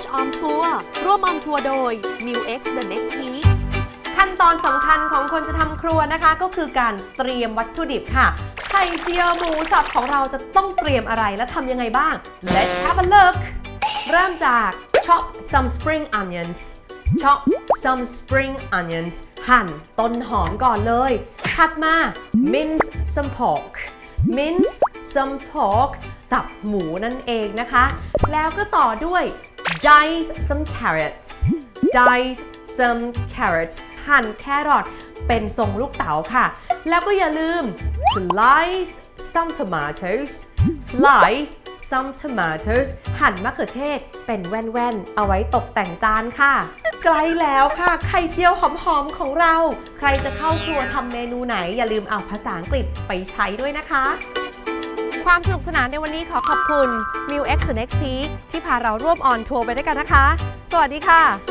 Dash on Tour ร่วมออนทัวร์โดย m i l X The Next Peak ขั้นตอนสำคัญของคนจะทำครัวนะคะ ก็คือการเตรียมวัตถุดิบค่ะ ไข่เจียวหมูสับของเราจะต้องเตรียมอะไรและทำยังไงบ้าง Let's have a look เริ่มจาก chop some spring onions chop some spring onions หั่นต้นหอมก่อนเลย ถัดมา mince some pork mince some pork สับหมูนั่นเองนะคะ แล้วก็ต่อด้วย dice some carrots dice some carrots หั่นแครอทเป็นทรงลูกเต๋าค่ะ แล้วก็อย่าลืม slice some tomatoes slice some tomatoes หั่นมะเขือเทศเป็นแว่นๆ เอาไว้ตกแต่งจานค่ะ ใกล้แล้วค่ะ ไข่เจียวหอมๆ ของเรา ใครจะเข้าครัวทำเมนูไหน อย่าลืมเอาภาษาอังกฤษไปใช้ด้วยนะคะ ความสนุกสนานในวันนี้ขอขอบคุณ m i l X Next Peak ที่พาเราร่วมออนทัวร์ไปด้วยกันนะคะ สวัสดีค่ะ